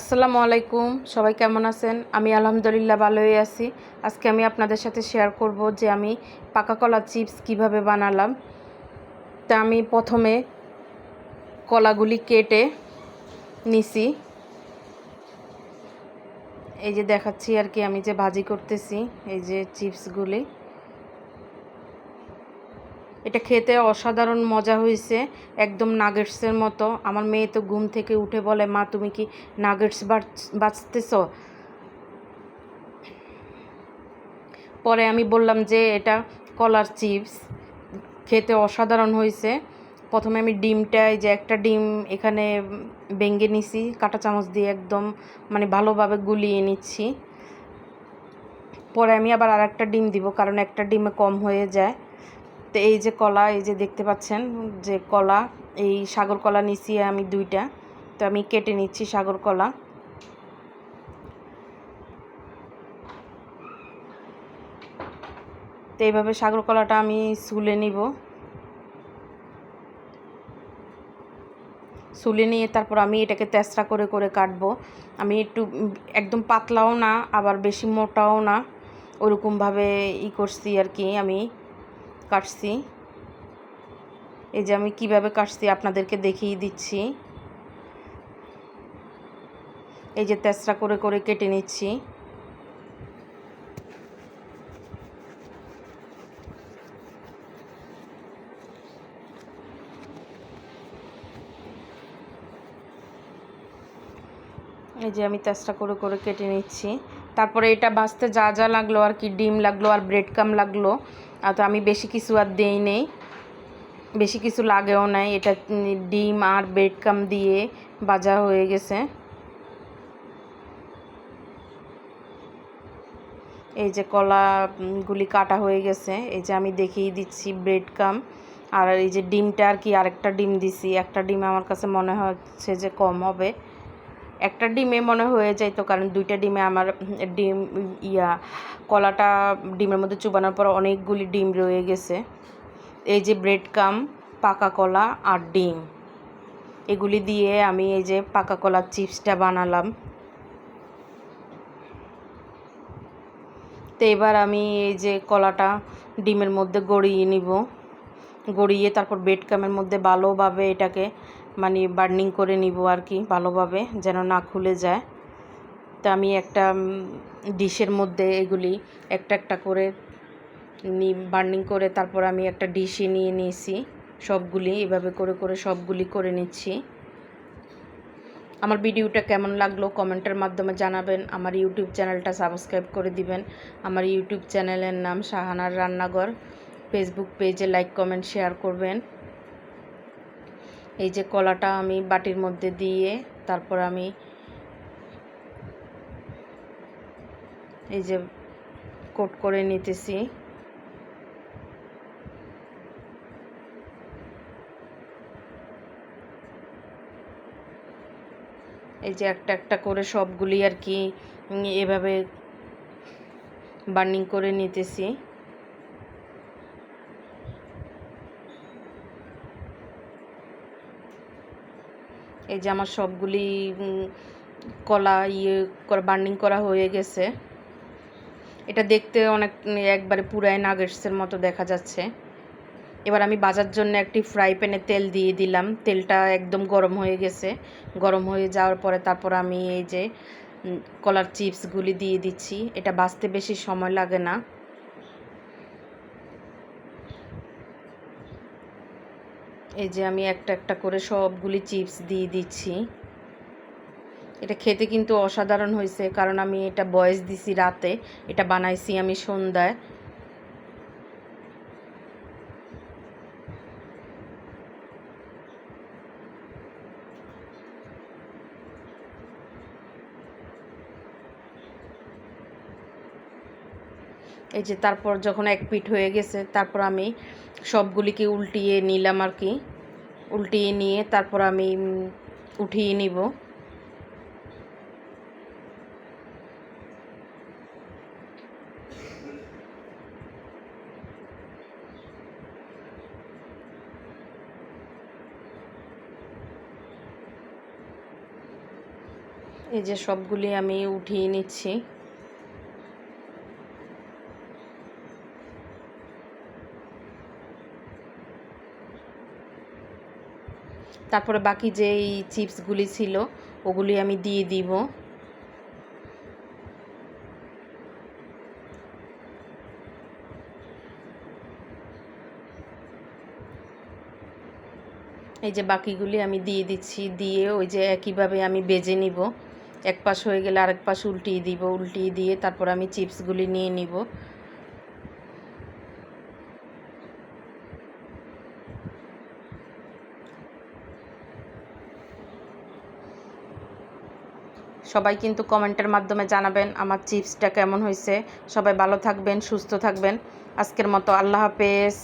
আসসালামু আলাইকুম। সবাই কেমন আছেন? আমি আলহামদুলিল্লাহ ভালোই আছি। আজকে আমি আপনাদের সাথে শেয়ার করব যে আমি পাকা কলা চিপস কীভাবে বানালাম। তা আমি প্রথমে কলাগুলি কেটে নিছি। এই যে দেখাচ্ছি আর কি আমি যে ভাজি করতেছি, এই যে চিপসগুলি এটা খেতে অসাধারণ মজা হয়েছে, একদম নাগেটসের মতো। আমার মেয়ে তো ঘুম থেকে উঠে বলে, মা, তুমি কি নাগেটস বাঁচতেছ? পরে আমি বললাম যে, এটা কলার চিপস, খেতে অসাধারণ হয়েছে। প্রথমে আমি ডিমটা এই যে একটা ডিম এখানে বেঙ্গে নিছি, কাঁটা চামচ দিয়ে একদম মানে ভালোভাবে গুলিয়ে নিচ্ছি। পরে আমি আবার আর একটা ডিম দিব, কারণ একটা ডিমে কম হয়ে যায়। তো এই যে কলা, এই যে দেখতে পাচ্ছেন যে কলা, এই সাগর কলা নিচ্ছি আমি দুইটা। তো আমি কেটে নিচ্ছি সাগর কলা। তো এইভাবে সাগর কলাটা আমি সুলে নিব। সুলে নিয়ে তারপর আমি এটাকে তেসরা করে করে কাটবো। আমি একটু একদম পাতলাও না, আবার বেশি মোটাও না। ওরকমভাবে ই করছি আর কি আমি। কাটছি। এই যে আমি কীভাবে কাটছি আপনাদেরকে দেখিয়ে দিচ্ছি। এই যে তেসরা করে করে কেটে নিচ্ছি। এই যে আমি তেসরা করে করে কেটে নিচ্ছি। তারপরে এটা বাঁচতে যা যা লাগল আর কি, ডিম লাগল আর ব্রেড কাম লাগল আর তো আমি বেশি কিছু আর দেই নেই। বেশি কিছু লাগেও নাই। এটা ডিম আর ব্রেড কাম দিয়ে বাজা হয়ে গেছে। এই যে কলাগুলি কাটা হয়ে গেছে। এই যে আমি দেখিয়ে দিচ্ছি ব্রেড কাম আর এই যে ডিমটা আর কি আরেকটা ডিম দিছি। একটা ডিম আমার কাছে মনে হচ্ছে যে কম হবে। একটা ডিমে মনে হয়ে যায় তো কারণ দুইটা ডিমে আমার ডিম, ইয়া, কলাটা ডিমের মধ্যে চুবানোর পর অনেকগুলি ডিম রয়ে গেছে। এই যে ব্রেড কাম, পাকা কলা আর ডিম, এগুলি দিয়ে আমি এই যে পাকা কলার চিপসটা বানালাম। তো এবার আমি এই যে কলাটা ডিমের মধ্যে গড়িয়ে নিব। গড়িয়ে তারপর বেড কামের মধ্যে ভালোভাবে এটাকে মানে বার্নিং করে নিব আর কি ভালোভাবে, যেন না খুলে যায়। তো আমি একটা ডিশের মধ্যে এগুলি একটা একটা করে নি, বার্নিং করে তারপর আমি একটা ডিশে নিয়ে নিয়েছি। সবগুলি, এভাবে করে করে সবগুলি করে নিচ্ছি। আমার ভিডিওটা কেমন লাগল কমেন্টের মাধ্যমে জানাবেন। আমার ইউটিউব চ্যানেলটা সাবস্ক্রাইব করে দিবেন। আমার ইউটিউব চ্যানেলের নাম শাহানার রান্নাঘর। ফেসবুক পেজে লাইক, কমেন্ট, শেয়ার করবেন। এই যে কলাটা আমি বাটির মধ্যে দিয়ে তারপর আমি এই যে কোট করে নিতেছি। এই যে একটা একটা করে সবগুলি আর কি এভাবে বার্নিং করে নিতেছি। এই যে আমার সবগুলি কলা ইয়ে করে বার্নিং করা হয়ে গেছে। এটা দেখতে অনেক, একবারে পুরাই নাগেটসের মতো দেখা যাচ্ছে। এবার আমি বাজার জন্য একটি ফ্রাই প্যানে তেল দিয়ে দিলাম। তেলটা একদম গরম হয়ে গেছে। গরম হয়ে যাওয়ার পরে তারপর আমি এই যে কলার চিপসগুলি দিয়ে দিচ্ছি। এটা বাঁচতে বেশি সময় লাগে না। এই যে আমি একটা একটা করে সবগুলি চিপস দিয়ে দিচ্ছি। এটা খেতে কিন্তু অসাধারণ হয়েছে, কারণ আমি এটা বয়স দিছি রাতে। এটা বানাইছি আমি সন্ধ্যায়। এই যে তারপর যখন এক পিঠ হয়ে গেছে, তারপর আমি সবগুলিকে উল্টিয়ে নিলাম আর কি। উল্টিয়ে নিয়ে তারপর আমি উঠিয়ে নিব। এই যে সবগুলি আমি উঠিয়ে নিচ্ছি। তারপরে বাকি যে এই চিপসগুলি ছিল, ওগুলি আমি দিয়ে দিব। এই যে বাকিগুলি আমি দিয়ে দিচ্ছি, দিয়ে ওই যে একইভাবে আমি বেজে নিব। এক পাশ হয়ে গেলে আরেক পাশ উল্টিয়ে দিব, উল্টিয়ে দিয়ে তারপর আমি চিপসগুলি নিয়ে নিব। সবাই কিন্তু কমেন্টের মাধ্যমে জানাবেন আমার চিপসটা কেমন হয়েছে। সবাই ভালো থাকবেন, সুস্থ থাকবেন। আজকের মতো আল্লাহ হাফেজ।